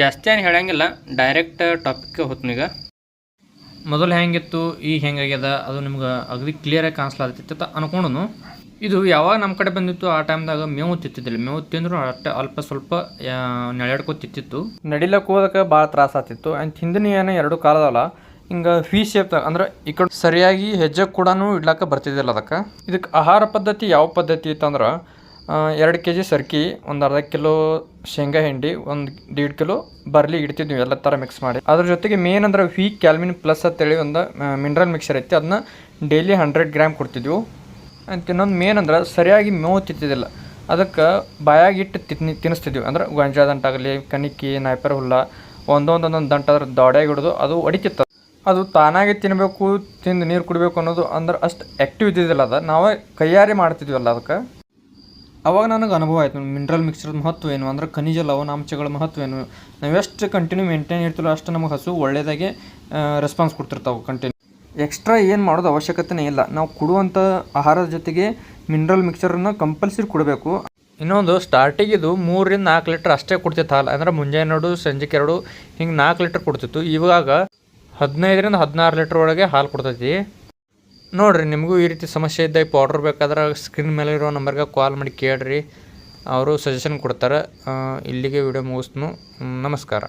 ಜಾಸ್ತಿ ಏನು ಹೇಳಂಗಿಲ್ಲ ಡೈರೆಕ್ಟ್ ಟಾಪಿಕ್ಗೆ ಹೊತ್ನೀಗ ಮೊದಲು ಹೆಂಗಿತ್ತು, ಈಗ ಹೆಂಗಾಗ್ಯದ, ಅದು ನಿಮ್ಗೆ ಅಗದಿ ಕ್ಲಿಯರಾಗಿ ಕಾಣಿಸ್ಲಾತಿತ್ತು ಅನ್ಕೊಂಡನು. ಇದು ಯಾವಾಗ ನಮ್ಮ ಕಡೆ ಬಂದಿತ್ತು, ಆ ಟೈಮ್ದಾಗ ಮೇವು ತಿತ್ತಿದ್ದಿಲ್ಲ. ಮೇವು ತಿಂದ್ರು ಅಷ್ಟೇ ಅಲ್ಪ ಸ್ವಲ್ಪ ನೆಳೆಡ್ಕೊ ತಿತ್ತಿತ್ತು. ನಡಿಲಕ್ಕೆ ಹೋದಕ್ಕೆ ಭಾಳ ತ್ರಾಸ ಆತಿತ್ತು ಆ್ಯಂಡ್ ಹಿಂದಿನ ಏನು ಎರಡು ಕಾಲದಲ್ಲ, ಹಿಂಗೆ ಫೀ ಶೇಪ್ ಅಂದ್ರೆ ಈ ಕಡೆ ಸರಿಯಾಗಿ ಹೆಜ್ಜೆ ಕೂಡ ಇಡ್ಲಾಕ ಬರ್ತಿದ್ದಿಲ್ಲ ಅದಕ್ಕೆ. ಇದಕ್ಕೆ ಆಹಾರ ಪದ್ಧತಿ ಯಾವ ಪದ್ಧತಿ ಇತ್ತಂದ್ರೆ ಎರಡು ಕೆ ಜಿ ಸರ್ಕಿ, ಒಂದು ಅರ್ಧ ಕಿಲೋ ಶೇಂಗಾ ಹಿಂಡಿ, ಒಂದು ದೀಡ್ ಕಿಲೋ ಬರ್ಲಿ ಇಡ್ತಿದ್ವಿ ಎಲ್ಲ ಥರ ಮಿಕ್ಸ್ ಮಾಡಿ. ಅದ್ರ ಜೊತೆಗೆ ಮೇನ್ ಅಂದ್ರೆ ವಿ ಕ್ಯಾಲ್ಮಿನ್ ಪ್ಲಸ್ ಅಂತೇಳಿ ಒಂದು ಮಿನರಲ್ ಮಿಕ್ಸರ್ ಐತಿ. ಅದನ್ನ ಡೈಲಿ ಹಂಡ್ರೆಡ್ ಗ್ರಾಮ್ ಕೊಡ್ತಿದ್ವು. ಅಂತ ಇನ್ನೊಂದು ಮೇನ್ ಅಂದ್ರೆ ಸರಿಯಾಗಿ ಮೇವು ತಿಂತಿದ್ದಿಲ್ಲ. ಅದಕ್ಕೆ ಬಾಯಾಗಿಟ್ಟು ತಿನ್ ತಿನ್ನಿಸ್ತಿದ್ವಿ ಅಂದ್ರೆ ಗೊಂಜಾ ದಂಟಾಗಲಿ ಕಣಿಕಿ ನಾಯ್ಪರ್ ಹುಲ್ಲ, ಒಂದೊಂದೊಂದೊಂದು ದಂಟ ಅದ್ರ ದೊಡ್ಯಾಗಿ ಹಿಡಿದು ಅದು ಹೊಡಿತಿತ್ತು. ಅದು ತಾನಾಗೆ ತಿನ್ನಬೇಕು ತಿಂದು ನೀರು ಕುಡಿಬೇಕು ಅನ್ನೋದು ಅಂದ್ರೆ ಅಷ್ಟು ಆ್ಯಕ್ಟಿವ್ ಇದ್ದಿದ್ದಿಲ್ಲ ಅದು. ನಾವೇ ಕೈಯಾರೆ ಮಾಡ್ತಿದ್ವಲ್ಲ ಅದಕ್ಕೆ. ಅವಾಗ ನನಗೆ ಅನುಭವ ಆಯ್ತು ಮಿನರಲ್ ಮಿಕ್ಸ್ಚರ್ ಮಹತ್ವ ಏನು, ಅಂದ್ರೆ ಖನಿಜ ಲವಣಾಂಶಗಳ ಮಹತ್ವ ಏನು. ನಾವು ಎಷ್ಟು ಕಂಟಿನ್ಯೂ ಮೇಂಟೈನ್ ಇರ್ತೀವೋ ಅಷ್ಟು ನಮಗೆ ಹಸು ಒಳ್ಳೆಯದಾಗಿ ರೆಸ್ಪಾನ್ಸ್ ಕೊಡ್ತಿರ್ತಾವೆ ಕಂಟಿನ್ಯೂ ಎಕ್ಸ್ಟ್ರಾ ಏನು ಮಾಡೋದು ಅವಶ್ಯಕತೆನೇ ಇಲ್ಲ. ನಾವು ಕೊಡುವಂಥ ಆಹಾರದ ಜೊತೆಗೆ ಮಿನರಲ್ ಮಿಕ್ಸರನ್ನು ಕಂಪಲ್ಸರಿ ಕೊಡಬೇಕು. ಇನ್ನೊಂದು ಸ್ಟಾರ್ಟಿಗೆ ಇದು ಮೂರರಿಂದ ನಾಲ್ಕು ಲೀಟ್ರ್ ಅಷ್ಟೇ ಕೊಡ್ತಿತ್ತು ಹಾಲು. ಅಂದ್ರೆ ಮುಂಜಾನೆ ಎರಡು ಸಂಜೆಗೆ ಎರಡು, ಹಿಂಗೆ ನಾಲ್ಕು ಲೀಟ್ರ್ ಕೊಡ್ತಿತ್ತು. ಇವಾಗ ಹದಿನೈದರಿಂದ ಹದಿನಾರು ಲೀಟ್ರ್ ಒಳಗೆ ಹಾಲು ಕೊಡ್ತೈತಿ. ನೋಡಿರಿ, ನಿಮಗೂ ಈ ರೀತಿ ಸಮಸ್ಯೆ ಇದ್ದಾಗ ಪೌಡ್ರ್ ಬೇಕಾದ್ರೆ ಸ್ಕ್ರೀನ್ ಮೇಲೆ ಇರೋ ನಂಬರ್ಗೆ ಕಾಲ್ ಮಾಡಿ ಕೇಳಿರಿ. ಅವರು ಸಜೆಷನ್ ಕೊಡ್ತಾರೆ. ಇಲ್ಲಿಗೆ ವಿಡಿಯೋ ಮುಗಿಸ್ನು ನಮಸ್ಕಾರ.